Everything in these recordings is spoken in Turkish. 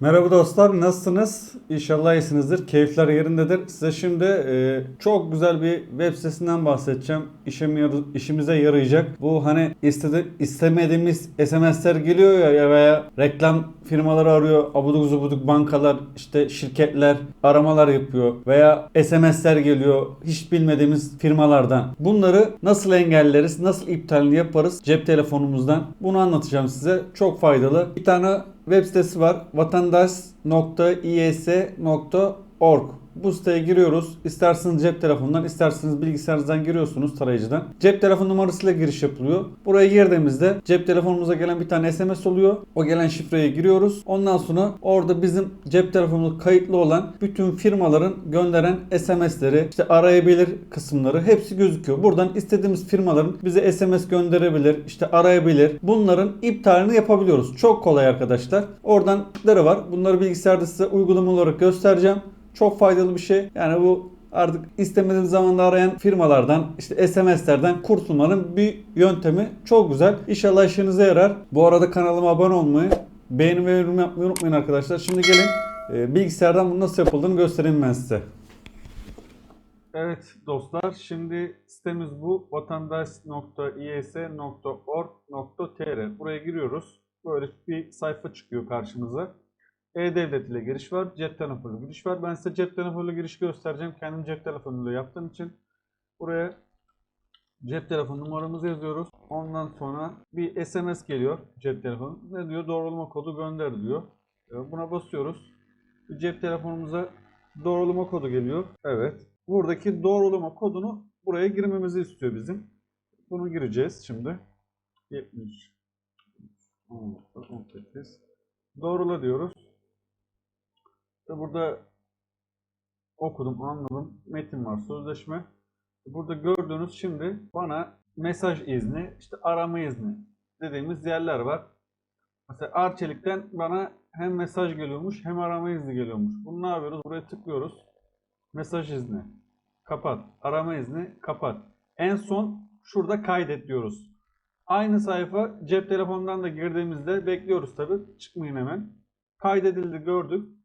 Merhaba dostlar, nasılsınız? İnşallah iyisinizdir, keyifler yerindedir. Size şimdi e, çok güzel bir web sitesinden bahsedeceğim. İşim, işimize yarayacak. Bu hani istedi, istemediğimiz SMS'ler geliyor ya ya veya reklam firmaları arıyor, abuduk zubuduk bankalar, işte şirketler aramalar yapıyor veya SMS'ler geliyor hiç bilmediğimiz firmalardan. Bunları nasıl engelleriz, nasıl iptalini yaparız cep telefonumuzdan? Bunu anlatacağım size. Çok faydalı. Bir tane web sitesi var. vatandaş.is.org bu siteye giriyoruz. İsterseniz cep telefonundan, isterseniz bilgisayarınızdan giriyorsunuz tarayıcıdan. Cep telefon numarasıyla giriş yapılıyor. Buraya girdiğimizde cep telefonumuza gelen bir tane SMS oluyor. O gelen şifreye giriyoruz. Ondan sonra orada bizim cep telefonumuz kayıtlı olan bütün firmaların gönderen SMS'leri, işte arayabilir kısımları hepsi gözüküyor. Buradan istediğimiz firmaların bize SMS gönderebilir, işte arayabilir. Bunların iptalini yapabiliyoruz. Çok kolay arkadaşlar. Oradan var. Bunları bilgisayarda size uygulama olarak göstereceğim. Çok faydalı bir şey. Yani bu artık istemediğiniz zamanda arayan firmalardan işte SMS'lerden kurtulmanın bir yöntemi. Çok güzel. İnşallah işinize yarar. Bu arada kanalıma abone olmayı, beğeni ve yorum yapmayı unutmayın arkadaşlar. Şimdi gelin e, bilgisayardan bunu nasıl yapıldığını göstereyim ben size. Evet dostlar şimdi sitemiz bu vatandaş.is.org.tr Buraya giriyoruz. Böyle bir sayfa çıkıyor karşımıza. E-Devlet ile giriş var. Cep telefonuyla giriş var. Ben size cep telefonuyla giriş göstereceğim. Kendim cep telefonuyla yaptığım için. Buraya cep telefon numaramızı yazıyoruz. Ondan sonra bir SMS geliyor cep telefonu. Ne diyor? Doğrulama kodu gönder diyor. E, Buna basıyoruz. Cep telefonumuza doğrulama kodu geliyor. Evet. Buradaki doğrulama kodunu buraya girmemizi istiyor bizim. Bunu gireceğiz şimdi. 70 18 Doğrula diyoruz. Ve burada okudum, anladım. Metin var, sözleşme. Burada gördüğünüz şimdi bana mesaj izni, işte arama izni dediğimiz yerler var. Mesela Arçelik'ten bana hem mesaj geliyormuş hem arama izni geliyormuş. Bunu ne yapıyoruz? Buraya tıklıyoruz. Mesaj izni. Kapat. Arama izni. Kapat. En son şurada kaydet diyoruz. Aynı sayfa cep telefonundan da girdiğimizde bekliyoruz tabi. Çıkmayın hemen. Kaydedildi gördük.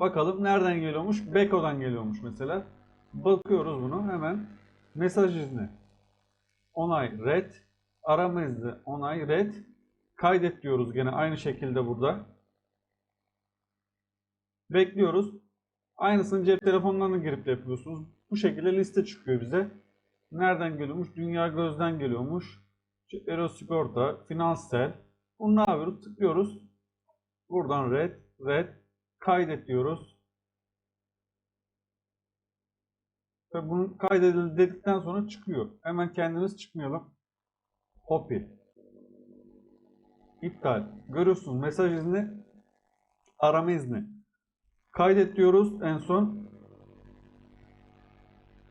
Bakalım nereden geliyormuş? Beko'dan geliyormuş mesela. Bakıyoruz bunu hemen. Mesaj izni. Onay red. Arama izni onay red. Kaydet diyoruz gene aynı şekilde burada. Bekliyoruz. Aynısını cep telefonundan da girip de yapıyorsunuz. Bu şekilde liste çıkıyor bize. Nereden geliyormuş? Dünya Göz'den geliyormuş. İşte Erosigorta, Finanstel. Bunu ne yapıyoruz? Tıklıyoruz. Buradan red, red, kaydet diyoruz. Ve bunun kaydedildi dedikten sonra çıkıyor. Hemen kendimiz çıkmayalım. Copy. İptal. Görüyorsunuz mesaj izni, arama izni. Kaydet diyoruz en son.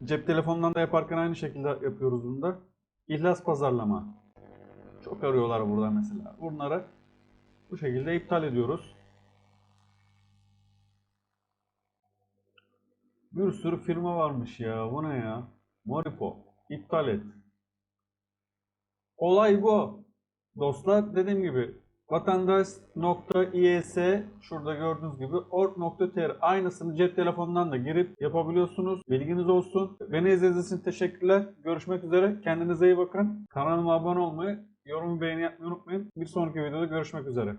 Cep telefonundan da yaparken aynı şekilde yapıyoruz bunu da. İhlas pazarlama. Çok arıyorlar burada mesela. Bunları bu şekilde iptal ediyoruz. Bir sürü firma varmış ya. Bu ne ya? Moripo. İptal et. Olay bu. Dostlar dediğim gibi vatandaş.is şurada gördüğünüz gibi org.tr aynısını cep telefonundan da girip yapabiliyorsunuz. Bilginiz olsun. Beni izlediğiniz için teşekkürler. Görüşmek üzere. Kendinize iyi bakın. Kanalıma abone olmayı, yorum beğeni yapmayı unutmayın. Bir sonraki videoda görüşmek üzere.